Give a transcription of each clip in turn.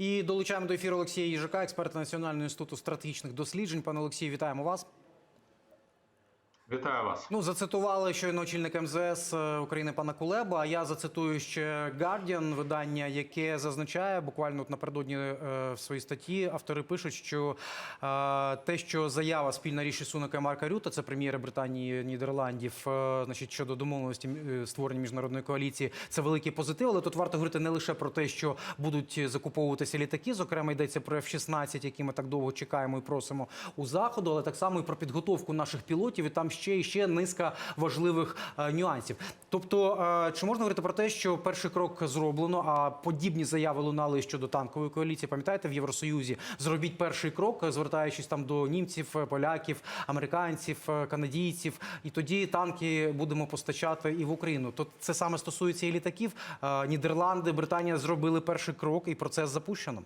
І долучаємо до ефіру Олексія Їжака, експерта Національного інституту стратегічних досліджень. Пане Олексію, вітаємо вас. Вітаю вас. Ну, зацитували щойно очільник МЗС е, України пана Кулеба. А я зацитую ще Guardian, видання, яке зазначає буквально от напередодні е, в своїй статті. Автори пишуть, що е, те, що заява спільна річ Сунака Марка Рюта, це прем'єри Британії Нідерландів, значить щодо домовленості створення міжнародної коаліції, це великий позитив. Але тут варто говорити не лише про те, що будуть закуповуватися літаки. Зокрема, йдеться про F-16, які ми так довго чекаємо і просимо у заходу, але так само і про підготовку наших пілотів. І там ще і ще низка важливих е, нюансів. Тобто, е, чи можна говорити про те, що перший крок зроблено, а подібні заяви лунали щодо танкової коаліції? Пам'ятаєте, в Євросоюзі зробіть перший крок, звертаючись там до німців, е, поляків, американців, канадійців, і тоді танки будемо постачати і в Україну. То це саме стосується і літаків. Нідерланди, Британія зробили перший крок, і процес запущено.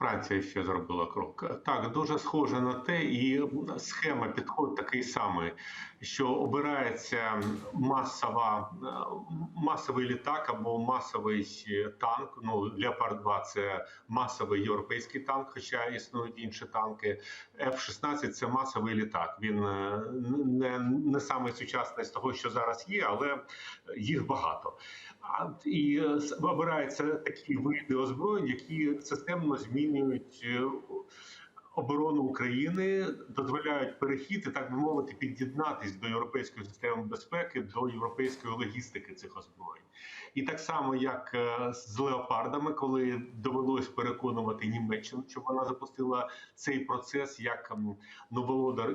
Франція ще зробила крок. Так, дуже схоже на те, і схема підход такий самий, що обирається масова, масовий літак або масовий танк. Ну, Леопард 2 це масовий європейський танк, хоча існують інші танки. F-16 це масовий літак. Він е, не, не саме сучасний з того, що зараз є, але їх багато. І е, обираються такі види озброєнь, які системно змінюють continue to оборону України, дозволяють перехід так би мовити під'єднатись до європейської системи безпеки, до європейської логістики цих озброєнь. І так само, як е, з леопардами, коли довелось переконувати Німеччину, щоб вона запустила цей процес як м, ну, володар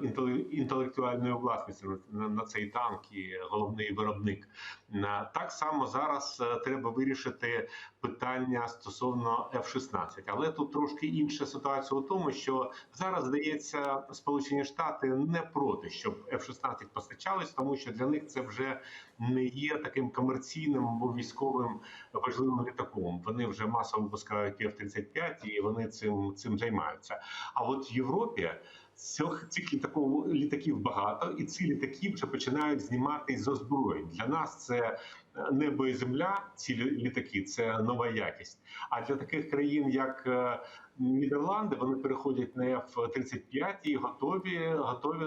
інтелектуальної власності на, цей танк і головний виробник. На- Так само зараз е, треба вирішити питання стосовно F-16. Але тут трошки інша ситуація у тому, що зараз здається, Сполучені Штати не проти, щоб F-16 постачались, тому що для них це вже не є таким комерційним або військовим важливим літаком. Вони вже масово випускають F-35 і вони цим цим займаються. А от в Європі цих цих літаків, літаків багато, і ці літаки вже починають знімати з озброєнь. Для нас це е, небо і земля. Ці літаки це нова якість. А для таких країн, як е, Нідерланди, вони переходять на F-35 і готові, готові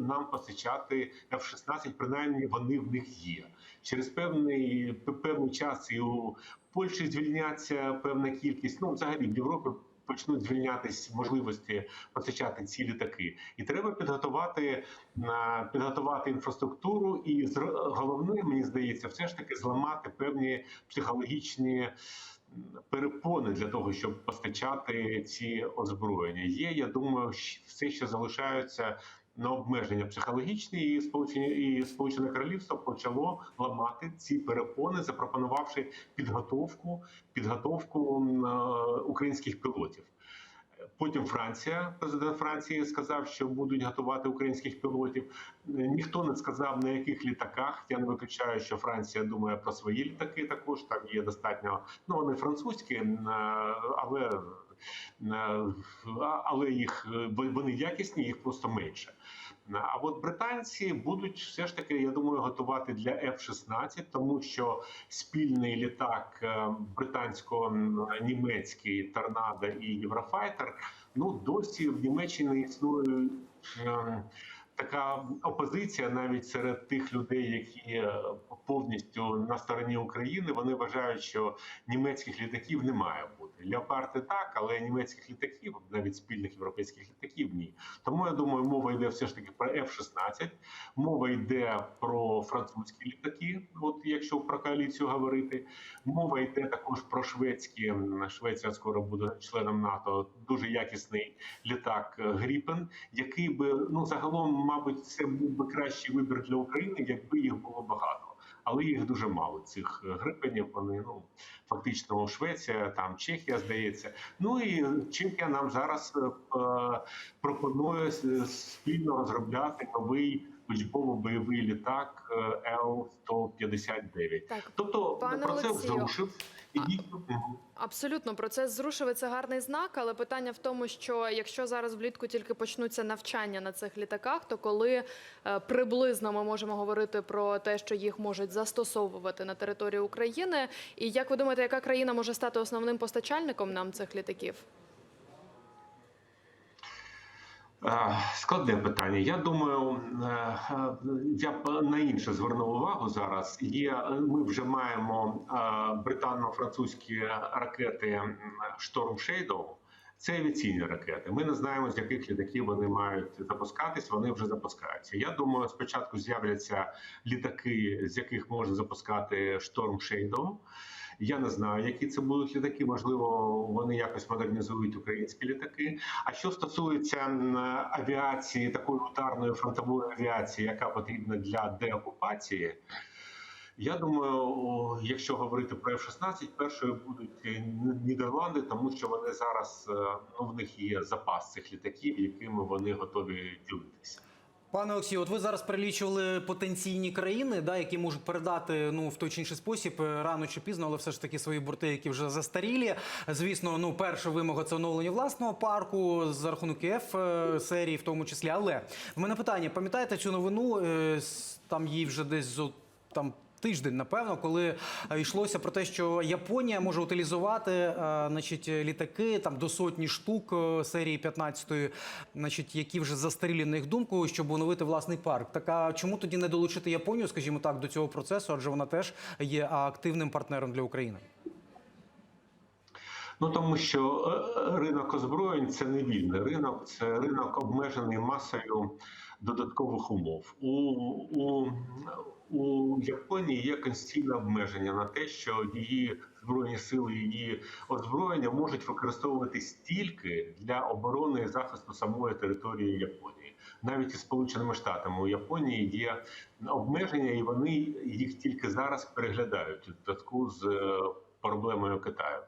нам постачати F-16, принаймні вони в них є. Через певний певний час і у Польщі звільняться певна кількість. Ну, взагалі в Європі почнуть звільнятись можливості постачати ці літаки, і треба підготувати підготувати інфраструктуру. І головне, мені здається, все ж таки зламати певні психологічні перепони для того, щоб постачати ці озброєння. Є, я думаю, все що залишаються. На обмеження психологічні і сполучені і сполучене королівство почало ламати ці перепони, запропонувавши підготовку підготовку е, українських пілотів. Потім Франція, президент Франції сказав, що будуть готувати українських пілотів. Е, Ніхто не сказав на яких літаках. Я не виключаю, що Франція думає про свої літаки. Також там є достатньо. Ну вони французькі, е, але але їх е, вони якісні, їх просто менше. А от британці будуть все ж таки, я думаю, готувати для F-16, тому що спільний літак е, британсько-німецький Торнадо і Єврофайтер. Ну досі в Німеччині існує е, така опозиція навіть серед тих людей, які е, повністю на стороні України. Вони вважають, що німецьких літаків не має бути. Леопарди так, але німецьких літаків, навіть спільних європейських літаків, ні. Тому я думаю, мова йде все ж таки про F-16, мова йде про французькі літаки. От якщо про коаліцію говорити, мова йде також про шведські. Швеція скоро буде членом НАТО. Дуже якісний літак Гріпен, який би ну загалом, мабуть, це був би кращий вибір для України, якби їх було багато. Але їх дуже мало цих е, грипенів. Вони ну фактично Швеція, там Чехія, здається. Ну і Чехія нам зараз е, пропонує спільно розробляти новий учбово-бойовий літак е, Л-159. Так, Тобто Пане процес Олексію, зрушив абсолютно процес зрушив це гарний знак. Але питання в тому, що якщо зараз влітку тільки почнуться навчання на цих літаках, то коли е, приблизно ми можемо говорити про те, що їх можуть застосовувати на території України, і як ви думаєте, яка країна може стати основним постачальником нам цих літаків? Складне питання. Я думаю, е, е, я б на інше звернув увагу зараз. Є ми вже маємо е, британо-французькі ракети м, Storm Shadow. Це авіаційні ракети. Ми не знаємо, з яких літаків вони мають запускатись. Вони вже запускаються. Я думаю, спочатку з'являться літаки, з яких можна запускати Storm Shadow. Я не знаю, які це будуть літаки. Можливо, вони якось модернізують українські літаки. А що стосується авіації, такої ударної фронтової авіації, яка потрібна для деокупації, я думаю, якщо говорити про F-16, першою будуть е, Нідерланди, тому що вони зараз е, ну в них є запас цих літаків, якими вони готові ділитися. Пане Олексію, от ви зараз перелічували потенційні країни, да, які можуть передати ну в той чи інший спосіб е, рано чи пізно, але все ж таки свої борти, які вже застарілі. Звісно, ну перша вимога це оновлення власного парку за рахунок ІФ е, серії, в тому числі. Але в мене питання: пам'ятаєте цю новину? Е, Там їй вже десь з. там. Тиждень, напевно, коли е, йшлося про те, що Японія може утилізувати е, значить, літаки там до сотні штук е, серії 15, значить, які вже застарілі на їх думку, щоб оновити власний парк. Так а чому тоді не долучити Японію, скажімо так, до цього процесу? Адже вона теж є активним партнером для України. Ну тому що е, ринок озброєнь це не вільний ринок, це ринок обмежений масою додаткових умов. У, у, у Японії є конституційне обмеження на те, що її збройні сили, її озброєння можуть використовуватись тільки для оборони і захисту самої території Японії. Навіть із Сполученими Штатами у Японії є обмеження, і вони їх тільки зараз переглядають у зв'язку з е, проблемою Китаю.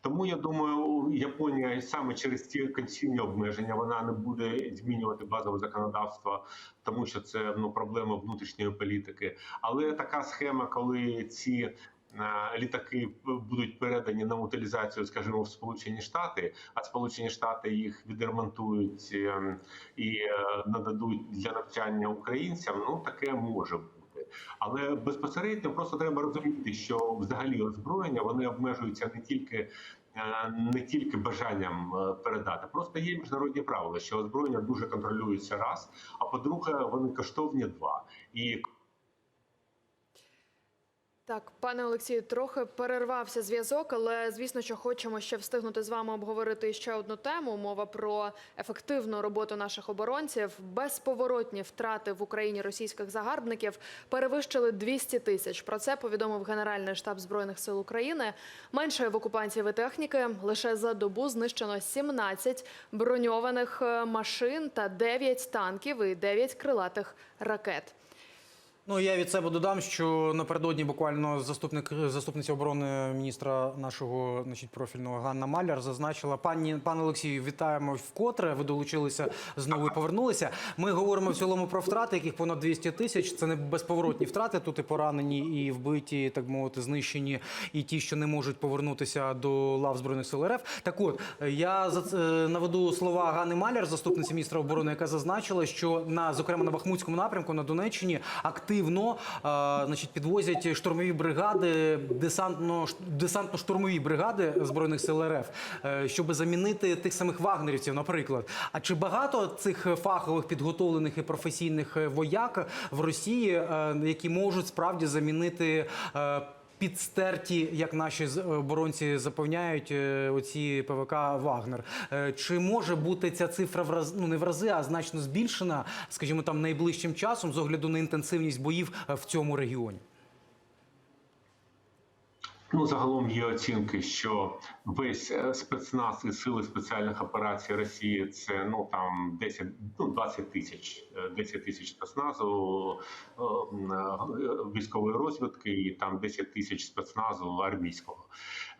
Тому я думаю, Японія саме через ці конституційні обмеження вона не буде змінювати базове законодавство, тому що це ну проблема внутрішньої політики. Але така схема, коли ці е, Літаки будуть передані на утилізацію, скажімо, в Сполучені Штати, а Сполучені Штати їх відремонтують е, і е, нададуть для навчання українцям. Ну таке може. Але безпосередньо просто треба розуміти, що взагалі озброєння вони обмежуються не тільки е, не тільки бажанням е, передати, просто є міжнародні правила, що озброєння дуже контролюється раз. А по-друге, вони коштовні два. І Так, пане Олексію, трохи перервався зв'язок, але звісно, що хочемо ще встигнути з вами обговорити ще одну тему. Мова про ефективну роботу наших оборонців. Безповоротні втрати в Україні російських загарбників перевищили 200 тисяч. Про це повідомив Генеральний штаб збройних сил України. Менше в окупантів і техніки лише за добу знищено 17 броньованих е, машин та 9 танків і 9 крилатих ракет. Ну я від себе додам, що напередодні буквально заступник заступниця оборони міністра нашого значить, профільного Ганна Маляр зазначила пані пане Олексію, вітаємо вкотре. Ви долучилися знову і повернулися. Ми говоримо в цілому про втрати, яких понад 200 тисяч. Це не безповоротні втрати. Тут і поранені, і вбиті, так мовити, знищені, і ті, що не можуть повернутися до лав збройних сил РФ. Так от я за це наведу слова Ганни Маляр, заступниці міністра оборони, яка зазначила, що на зокрема на Бахмутському напрямку на Донеччині активно а, значить, підвозять штурмові бригади, десантно десантно-штурмові бригади збройних сил РФ, е, щоб замінити тих самих вагнерівців, наприклад. А чи багато цих фахових підготовлених і професійних е, вояк в Росії, е, які можуть справді замінити? Підстерті, як наші оборонці запевняють, е, оці ПВК Вагнер. Е, Чи може бути ця цифра в раз, ну не в рази, а значно збільшена, скажімо, там найближчим часом з огляду на інтенсивність боїв е, в цьому регіоні? Ну, загалом є оцінки, що весь е, спецназ і сили спеціальних операцій Росії це ну там 10, ну 20 тисяч, е, 10 тисяч спецназу е, е, військової розвідки і там 10 тисяч спецназу армійського.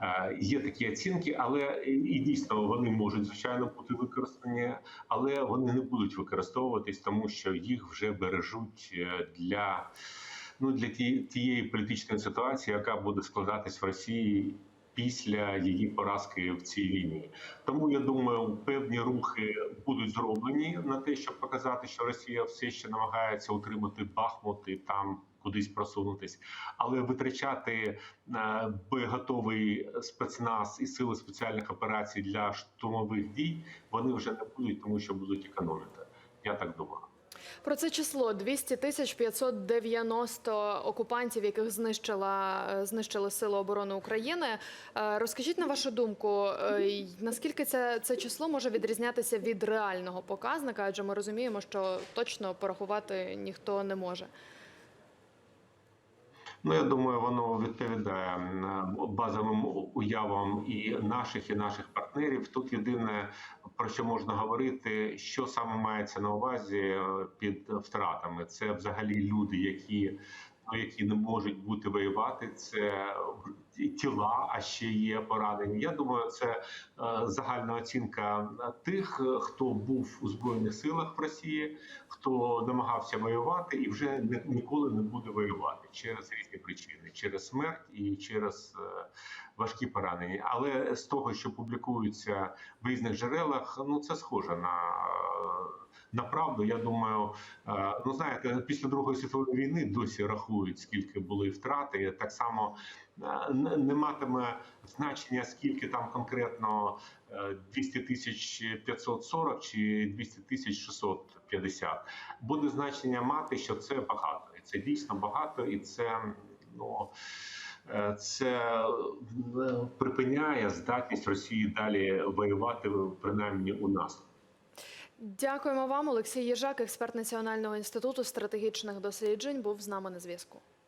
Е, Є такі оцінки, але і дійсно вони можуть звичайно бути використані, але вони не будуть використовуватись, тому що їх вже бережуть е, для ну для тієї політичної ситуації, яка буде складатись в Росії після її поразки в цій війні. Тому я думаю, певні рухи будуть зроблені на те, щоб показати, що Росія все ще намагається утримати Бахмут і там кудись просунутись, але витрачати е, боєготовий спецназ і сили спеціальних операцій для штурмових дій вони вже не будуть, тому що будуть економити. Я так думаю. Про це число 200 тисяч 590 окупантів, яких знищила е, знищили сили оборони України. Е, Розкажіть на вашу думку, е, наскільки це, це число може відрізнятися від реального показника? Адже ми розуміємо, що точно порахувати ніхто не може. Ну, я думаю, воно відповідає базовим уявам і наших, і наших партнерів. Тут єдине про що можна говорити, що саме мається на увазі е, під втратами. Це взагалі люди, які ну, які не можуть бути воювати. Це тіла, а ще є поранені. Я думаю, це е, загальна оцінка тих, е, хто був у збройних силах в Росії, хто намагався воювати і вже ніколи не буде воювати через різні причини, через смерть і через е, важкі поранення. Але з того, що публікується в різних джерелах, ну це схоже на. е, На правду, я думаю, е, ну знаєте, після Другої світової війни досі рахують, скільки були втрати. Так само е, не матиме значення, скільки там конкретно е, 200 тисяч 540 чи 200 тисяч 650. Буде значення мати, що це багато, і це дійсно багато, і це ну. Е, Це е, припиняє здатність Росії далі воювати принаймні у нас. Дякуємо вам, Олексій Єжак, експерт Національного інституту стратегічних досліджень, був з нами на зв'язку.